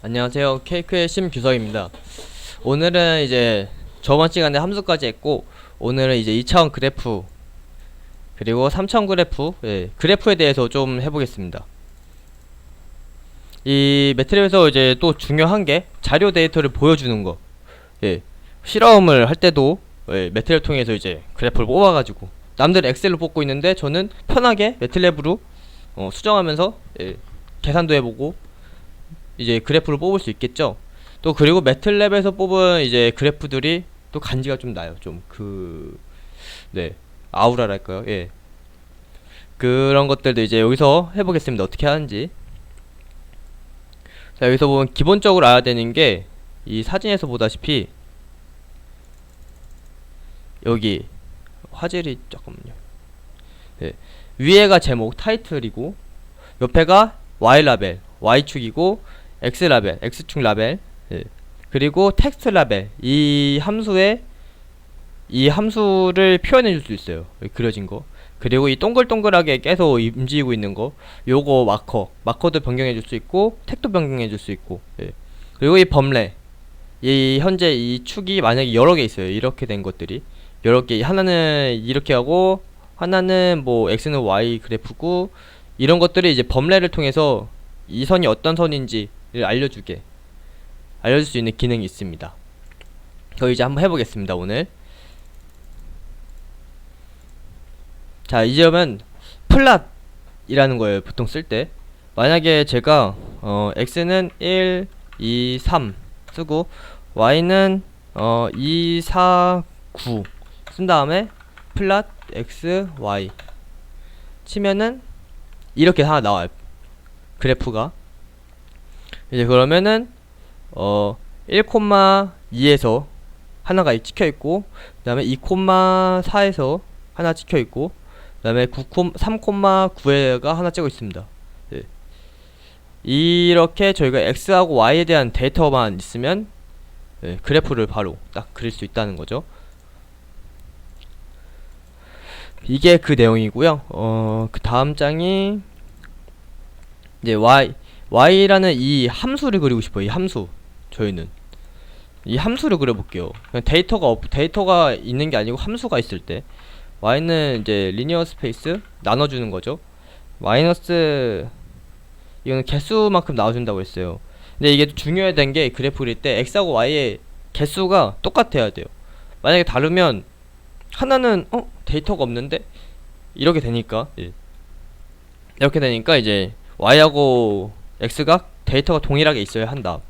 안녕하세요. 케이크의 심규석입니다. 오늘은 이제 저번 시간에 함수까지 했고 오늘은 이제 2차원 그래프 그리고 3차원 그래프 예, 그래프에 대해서 좀 해보겠습니다. 이 매트랩에서 이제 또 중요한 게 자료 데이터를 보여주는 거. 예, 실험을 할 때도 예, 매트랩 통해서 이제 그래프를 뽑아가지고 남들은 엑셀로 뽑고 있는데 저는 편하게 매트랩으로 어, 수정하면서 예, 계산도 해보고 이제 그래프를 뽑을 수 있겠죠. 또 그리고 매틀랩에서 뽑은 이제 그래프들이 또 간지가 좀 나요. 좀 그 네. 아우라랄까요? 예. 그런 것들도 이제 여기서 해 보겠습니다. 어떻게 하는지. 자, 여기서 보면 기본적으로 알아야 되는 게 이 사진에서 보다시피 여기 화질이 잠깐만요. 네. 위에가 제목 타이틀이고 옆에가 Y 라벨, Y축이고 X 라벨, X축 라벨. 예. 그리고 텍스트 라벨. 이 함수에 이 함수를 표현해 줄 수 있어요. 그려진 거. 그리고 이 동글동글하게 계속 움직이고 있는 거. 요거 마커. 마커도 변경해 줄 수 있고 택도 변경해 줄 수 있고. 예. 그리고 이 범례. 이 현재 이 축이 만약에 여러 개 있어요. 이렇게 된 것들이 여러 개. 하나는 이렇게 하고 하나는 뭐 x는 y 그래프고 이런 것들이 이제 범례를 통해서 이 선이 어떤 선인지를 알려주게 알려줄 수 있는 기능이 있습니다. 저 이제 한번 해보겠습니다. 오늘. 자 이제 그러면 플랫이라는 거예요. 보통 쓸 때. 만약에 제가 어 x는 1, 2, 3 쓰고 y는 어 2, 4, 9 쓴 다음에 플랫 x, y 치면은 이렇게 하나 나와요. 그래프가 이제 그러면은 어 1,2에서 하나가 찍혀 있고 그다음에 2,4에서 하나 찍혀 있고 그다음에 9, 3,9에가 하나 찍어 있습니다. 네. 이렇게 저희가 x하고 y에 대한 데이터만 있으면 네, 그래프를 바로 딱 그릴 수 있다는 거죠. 이게 그 내용이고요. 어, 그 다음 장이 이제 y y라는 이 함수를 그리고 싶어요. 이 함수 저희는 이 함수를 그려볼게요. 데이터가 없, 데이터가 있는 게 아니고 함수가 있을 때 y는 이제 리니어 스페이스 나눠주는 거죠. 마이너스 이거는 개수만큼 나와준다고 했어요. 근데 이게 중요해야 게 그래프 그릴 때 x하고 y의 개수가 똑같아야 돼요. 만약에 다르면 하나는 어 데이터가 없는데 이렇게 되니까 예. 이렇게 되니까 이제 y하고 x가 데이터가 동일하게 있어야 한다.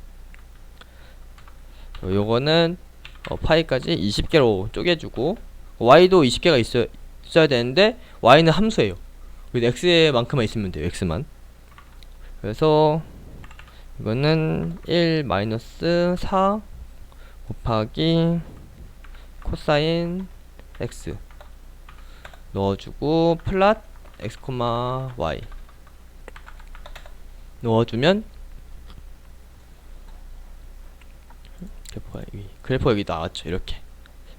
어, 요거는 어, 파이까지 20개로 쪼개주고 y도 20개가 있어, 있어야 되는데 y는 함수예요. x만큼만 있으면 돼요. x만. 그래서 이거는 1 마이너스 4 곱하기 코사인 x 넣어주고 플랫 x, y 넣어주면 그래프가 여기 그래프가 여기 나왔죠 이렇게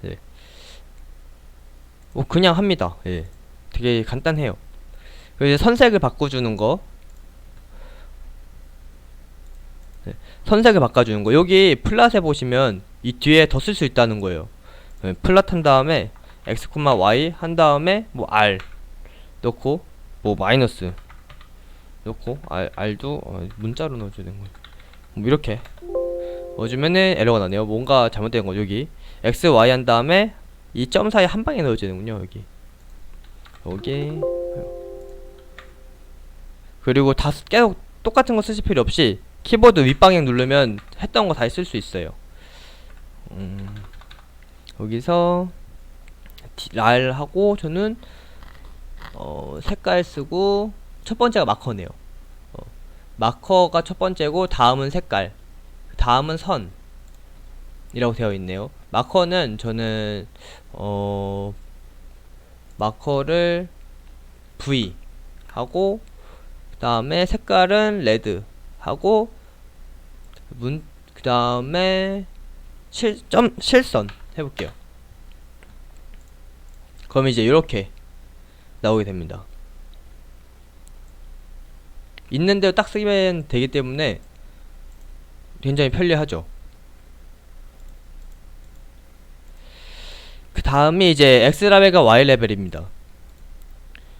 예. 뭐 그냥 합니다 예. 되게 간단해요 그리고 이제 선색을 바꿔주는 거 예. 선색을 바꿔주는 거 여기 플랫에 보시면 이 뒤에 더 쓸 수 있다는 거예요 예. 플랫 한 다음에 x, y 한 다음에 뭐 r 넣고 뭐 마이너스 넣고 R, R도 어, 문자로 넣어줘야 되는 거예요. 뭐 이렇게. 넣어주면은 에러가 나네요. 뭔가 잘못된 거 여기. X, Y 한 다음에 이 점 사이에 한 방에 넣어줘야 되는군요 여기. 여기. 그리고 다 쓰- 계속 똑같은 거 쓰실 필요 없이 키보드 윗방향 누르면 했던 거 다 쓸 수 있어요. 음, 여기서 랄 하고 저는 어, 색깔 쓰고 첫 번째가 마커네요. 어, 마커가 첫 번째고 다음은 색깔, 다음은 선이라고 되어 있네요. 마커는 저는 어 마커를 V 하고 그 다음에 색깔은 레드 하고 문 그 다음에 실점 실선 해볼게요. 그럼 이제 이렇게 나오게 됩니다. 있는 대로 딱 쓰면 되기 때문에 굉장히 편리하죠. 그 다음이 이제 X 라벨과 Y 레벨입니다.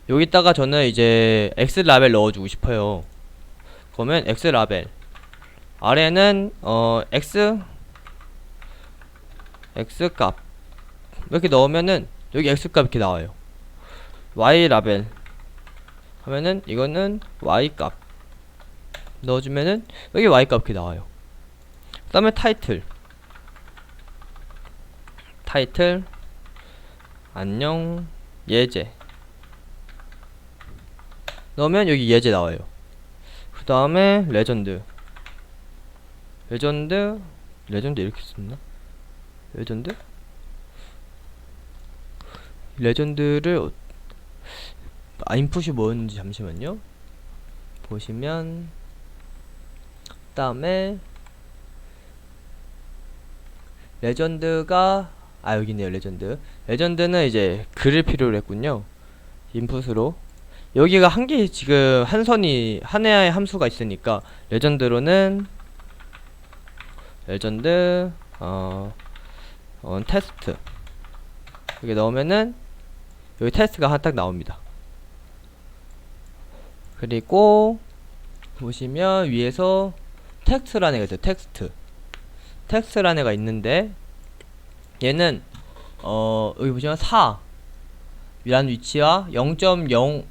여기다가 저는 이제 X 라벨 넣어주고 싶어요. 그러면 X 라벨 아래는 어 X X 값 이렇게 넣으면은 여기 X 값 이렇게 나와요. Y 라벨 하면은 이거는 Y 값 넣어주면은 여기 Y 값 이렇게 나와요. 그 다음에 타이틀 타이틀 안녕 예제 넣으면 여기 예제 나와요. 그 다음에 레전드 레전드 레전드 이렇게 썼나? 레전드? 레전드를 어- 아 인풋이 뭐였는지 잠시만요. 보시면 그 다음에 레전드가 아 여기 있네요 레전드. 레전드는 이제 글을 필요로 했군요. 인풋으로. 여기가 한 개 지금 한 선이 하나의 함수가 있으니까 레전드로는 레전드 어, 어 테스트. 여기 넣으면은 여기 테스트가 하나 딱 나옵니다 그리고 보시면 위에서 텍스트라는 애가 있어요 텍스트 텍스트라는 애가 있는데 얘는 어 여기 보시면 4 이란 위치와 0.05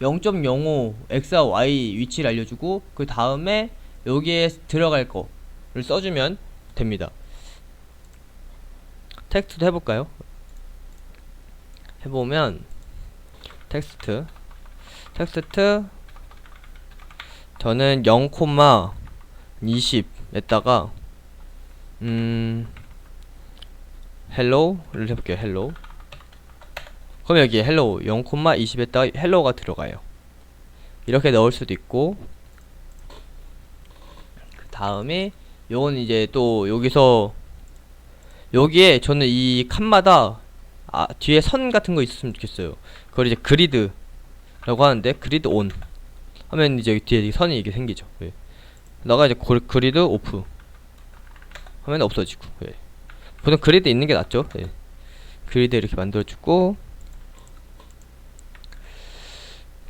0.05 x와 y 위치를 알려주고 그 다음에 여기에 들어갈 거를 써주면 됩니다. 텍스트도 해볼까요? 해보면 텍스트 텍스트 저는 0,20에다가 음 헬로우를 해볼게요 헬로우. 그럼 여기 헬로우 0,20에다가 헬로우가 들어가요. 이렇게 넣을 수도 있고 그 다음에 요건 이제 또 여기서 여기에 저는 이 칸마다 아 뒤에 선 같은 거 있었으면 좋겠어요. 그걸 이제 그리드 라고 하는데 그리드 온 하면 이제 뒤에 이 선이 이게 생기죠 예. 나가 이제 그, 그리드 오프 하면 없어지고 예. 보통 그리드 있는 게 낫죠 예. 그리드 이렇게 만들어주고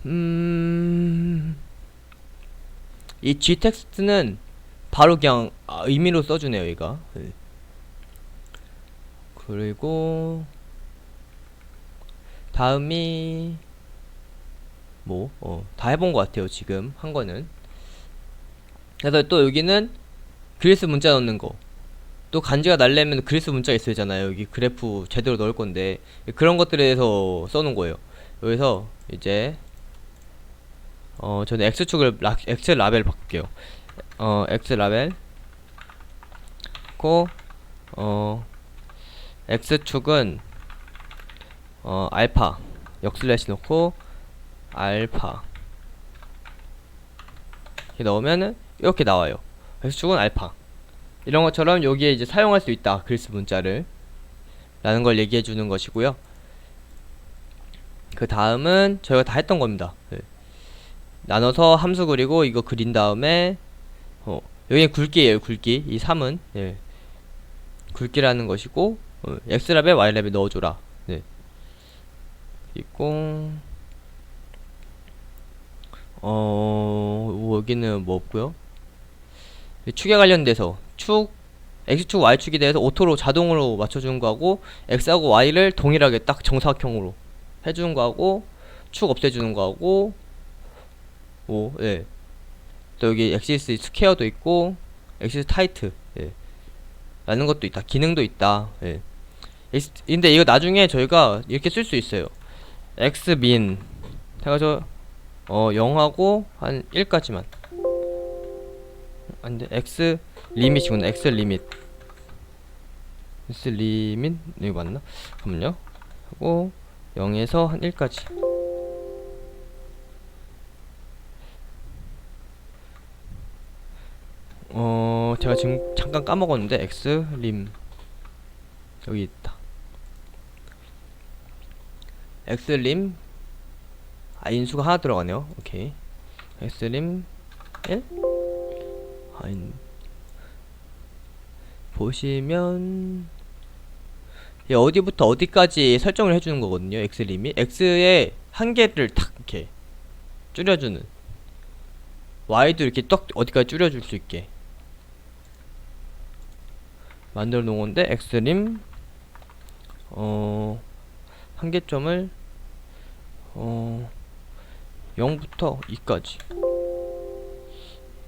음... 이 G 텍스트는 바로 그냥 아, 의미로 써주네요 얘가 예. 그리고 다음이 뭐, 어, 다 해본 것 같아요, 지금 한 거는. 그래서 또 여기는 그리스 문자 넣는 거. 또 간지가 날려면 그리스 문자 있어야 잖아요. 여기 그래프 제대로 넣을 건데. 그런 것들에 대해서 써놓은 거예요. 여기서 이제, 어, 저는 X축을, 라, X 라벨 바꿀게요. 어, X 라벨. 고, 어, X축은, 어, 알파. 역슬래시 넣고, 알파. 이렇게 넣으면은 이렇게 나와요. x축은 알파. 이런 것처럼 여기에 이제 사용할 수 있다 그리스 문자를. 라는 걸 얘기해 주는 것이고요. 그 다음은 저희가 다 했던 겁니다. 네. 나눠서 함수 그리고 이거 그린 다음에 어, 여기는 굵기예요 굵기. 이 3은. 예. 굵기라는 것이고 어, x랍에 y랍에 넣어줘라. 네. 있고 어 여기는 뭐 없고요 축에 관련돼서 축 x축 y축에 대해서 오토로 자동으로 맞춰주는 거하고 x하고 y를 동일하게 딱 정사각형으로 해주는 거하고 축 없애주는 거하고 오 예. 또 여기 엑시스 스퀘어도 있고 엑시스 타이트 예. 라는 것도 있다 기능도 있다 예. 근데 이거 나중에 저희가 이렇게 쓸 수 있어요 x 민 해가지고 어 0하고 한 1까지만. 안돼. X 리밋이구나 x 리밋 x 리밋 이거 맞나? 잠깐만요. 하고 0에서 한 1까지. 어 제가 지금 잠깐 까먹었는데 x 림 여기 있다. X 림 아 인수가 하나 들어가네요. 오케이. x림 1 아니, 보시면 이 어디부터 어디까지 설정을 해주는 거거든요. 엑스림이. X의 한계를 탁 이렇게 줄여주는. Y도 이렇게 떡 어디까지 줄여줄 수 있게. 만들어 놓은 건데 엑스림 어 한계점을 어 0부터 2까지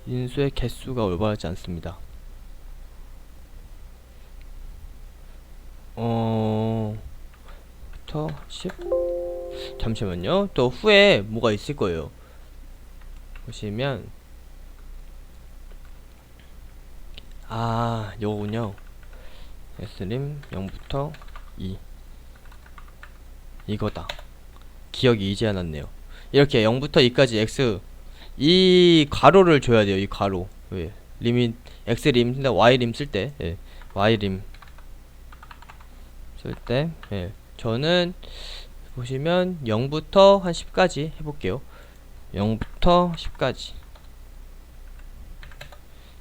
인수의 개수가 올바르지 않습니다. 어, 부터 10? 잠시만요. 또 후에 뭐가 있을 거예요. 보시면, 아, 요거군요. S림 0부터 2. 이거다. 기억이 이제 났네요. 이렇게 0부터 2까지 X, 이 가로를 줘야 돼요. 이 가로. 왜? 리밋, X림, 근데 Y림 쓸 때, 예. Y림. 쓸 때, 예. 저는 보시면 0부터 한 10까지 해 볼게요. 0부터 10까지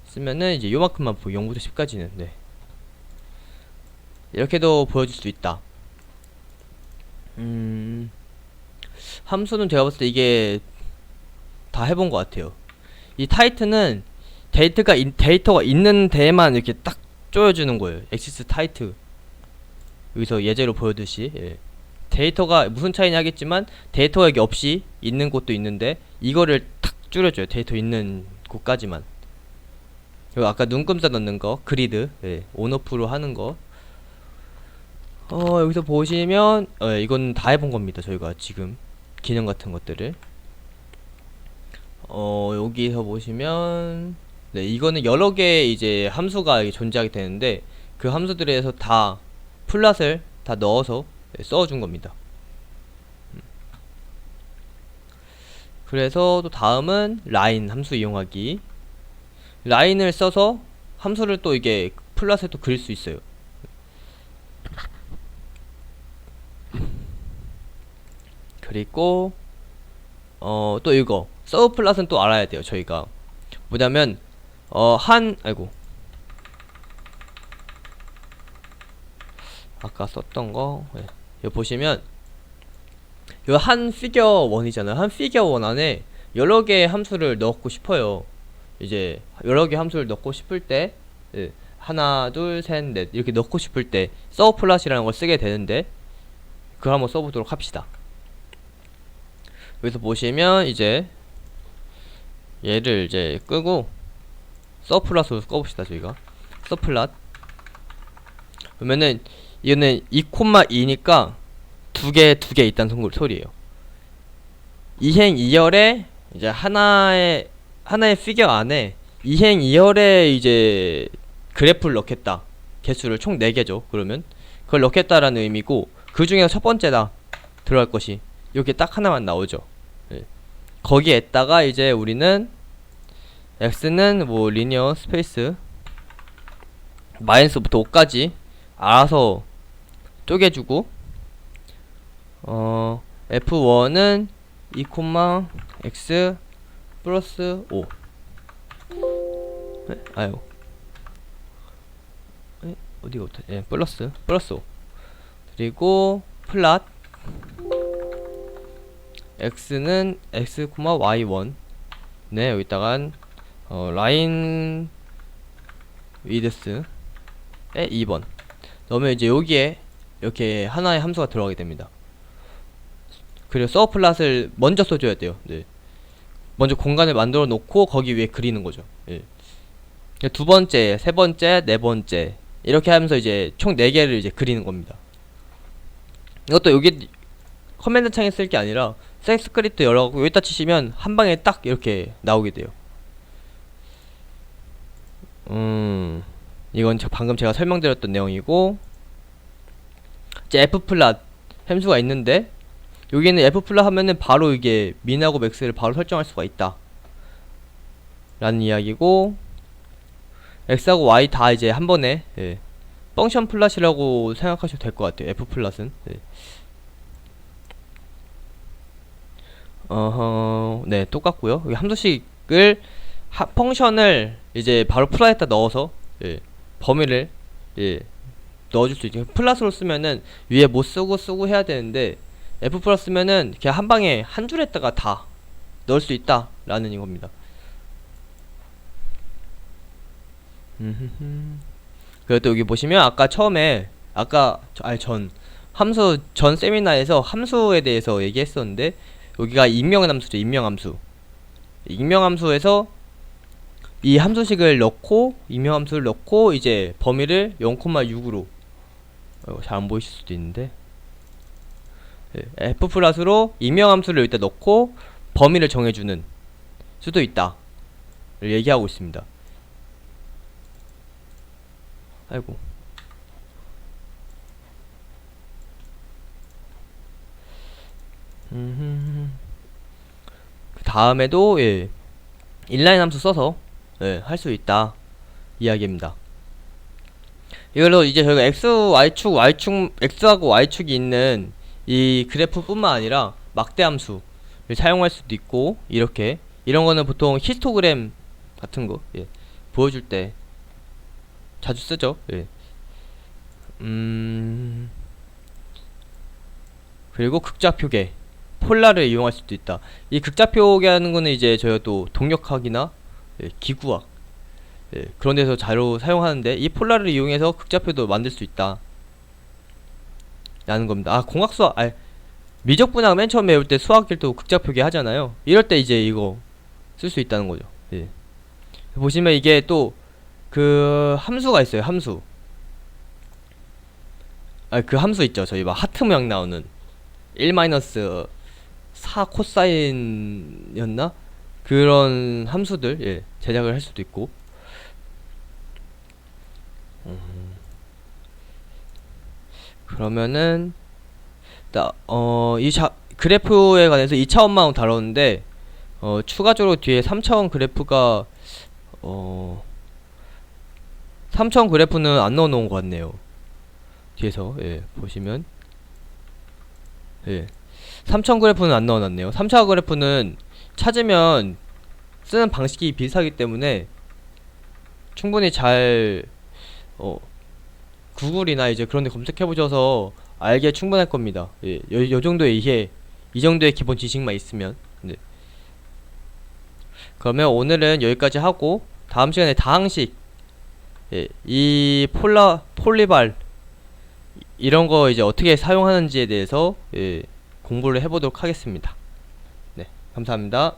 쓰면은 이제 요만큼만 보여. 0부터 10까지는 네. 이렇게도 보여줄 수 있다. 음, 함수는 제가 봤을 때 이게 다 해본 것 같아요. 이 타이트는 데이터가 인- 데이터가 있는 데에만 이렇게 딱 쪼여주는 거예요. 엑시스 타이트. 여기서 예제로 보여듯이 예. 데이터가 무슨 차이냐 하겠지만 데이터가 여기 없이 있는 곳도 있는데 이거를 탁 줄여줘요 데이터 있는 곳까지만 그리고 아까 눈금자 넣는 거 그리드 예. 온오프로 하는 거 어, 여기서 보시면 어, 예, 이건 다 해본 겁니다 저희가 지금 기능 같은 것들을 어 여기서 보시면 네 이거는 여러 개의 이제 함수가 존재하게 되는데 그 함수들에서 다 플랫을 다 넣어서 네, 써준 겁니다. 음. 그래서 또 다음은 라인 함수 이용하기. 라인을 써서 함수를 또 이게 플랫에 또 그릴 수 있어요. 그리고 어 또 이거 서브 플랫은 또 알아야 돼요. 저희가. 뭐냐면 어 한 아이고. 아까 썼던 거? 네. 여기 보시면 요 한 피겨 원이잖아요. 한 피겨 원 안에 여러 개의 함수를 넣고 싶어요. 이제 여러 개 함수를 넣고 싶을 때 예, 하나 둘셋넷 이렇게 넣고 싶을 때 서브 플랫이라는 걸 쓰게 되는데 그걸 한번 써보도록 합시다 여기서 보시면 이제 얘를 이제 끄고 서브 플랫으로 꺼봅시다 저희가 플랫 그러면은 이거는 2,2니까 두 개, 두 개 있다는 소- 소리예요. 이행 2열에 이제 하나의 하나의 피겨 안에 이행 2열에 이제 그래프를 넣겠다. 개수를 총 4개죠. 그러면 그걸 넣겠다라는 의미고 그 중에 첫 번째다 들어갈 것이 이렇게 딱 하나만 나오죠. 예. 거기에다가 이제 우리는 x는 뭐 리니어 스페이스 마이너스부터 5까지 알아서 쪼개주고 어 F1은 2, x 플러스 5 네? 아유 에? 어디가 붙어? 예, 플러스 플러스 5 그리고 플랫 x는 x, y1 네 여기다간 어, 라인 위드스에 2번 넣으면 이제 여기에 이렇게 하나의 함수가 들어가게 됩니다. 그리고 서브 플랫을 먼저 써줘야 돼요. 네. 먼저 공간을 만들어 놓고 거기 위에 그리는 거죠. 예. 두 번째, 세 번째, 네 번째 이렇게 하면서 이제 총 네 개를 이제 그리는 겁니다. 이것도 여기 커맨드 창에 쓸 게 아니라 셀 스크립트 열어갖고 여기다 치시면 한 방에 딱 이렇게 나오게 돼요. 음, 이건 저 방금 제가 설명드렸던 내용이고 이제 F 플랫 함수가 있는데 여기는 F 플랫 하면은 바로 이게 민하고 맥스를 바로 설정할 수가 있다 라는 이야기고 X하고 Y 다 이제 한 번에 예, 펑션 플랫이라고 생각하셔도 될 것 같아요 F 플랫은 예. 어허 네 똑같고요 함수식을 하, 펑션을 이제 바로 플라에다 넣어서 예, 범위를 예, 넣어줄 수 있죠. 플러스로 쓰면은 위에 못 쓰고 쓰고 해야 되는데 F 플러스면은 그냥 한 방에 한 줄에다가 다 넣을 수 있다라는. 음흠흠. 그리고 또 여기 보시면 아까 처음에 아까 저- 아니 전 함수 전 세미나에서 함수에 대해서 얘기했었는데 여기가 익명함수죠 익명 함수. 익명 함수에서 이 함수식을 넣고 익명 함수를 넣고 이제 범위를 0,6으로. 어, 잘안 보이실 수도 있는데. 예, f 플러스로 익명 함수를 여기다 넣고 범위를 정해주는 수도 있다. 를 얘기하고 있습니다. 아이고. 그 다음에도 예 인라인 함수 써서 예, 할 수 있다 이야기입니다. 이걸로 이제 저희가 x, y축, y축, x하고 y축이 있는 이 그래프뿐만 아니라 막대 함수를 사용할 수도 있고 이렇게 이런 거는 보통 히스토그램 같은 거 예, 보여줄 때 자주 쓰죠. 예. 음 그리고 극좌표계 폴라를 이용할 수도 있다. 이 극좌표계하는 거는 이제 저희가 또 동력학이나 예, 기구학 예, 그런 데서 자료 사용하는데 이 폴라를 이용해서 극좌표도 만들 수 있다. 라는 겁니다. 아 공학수학 아 미적분학 맨 처음 배울 때 수학일 도 극좌표계 하잖아요. 이럴 때 이제 이거 쓸 수 있다는 거죠. 예. 보시면 이게 또 그 함수가 있어요. 함수. 아 그 함수 있죠. 저희 막 하트 모양 나오는 1 마이너스 4 코사인이었나? 그런 함수들 예, 제작을 할 수도 있고. 음, 그러면은 어이 그래프에 관해서 2차원만 다뤘는데 어 추가적으로 뒤에 3차원 그래프가 어 3차원 그래프는 안 넣어 놓은 것 같네요. 뒤에서 예 보시면. 예 3차원 그래프는 안 넣어놨네요 3차원 그래프는 찾으면 쓰는 방식이 비슷하기 때문에 충분히 잘 어, 구글이나 이제 그런 데 검색해 보셔서 알게 충분할 겁니다. 예, 요, 요 정도의 이해, 이 정도의 기본 지식만 있으면. 네. 그러면 오늘은 여기까지 하고 다음 시간에 다항식 예, 이 폴라 폴리발 이런 거 이제 어떻게 사용하는지에 대해서 예, 공부를 해보도록 하겠습니다. 네, 감사합니다.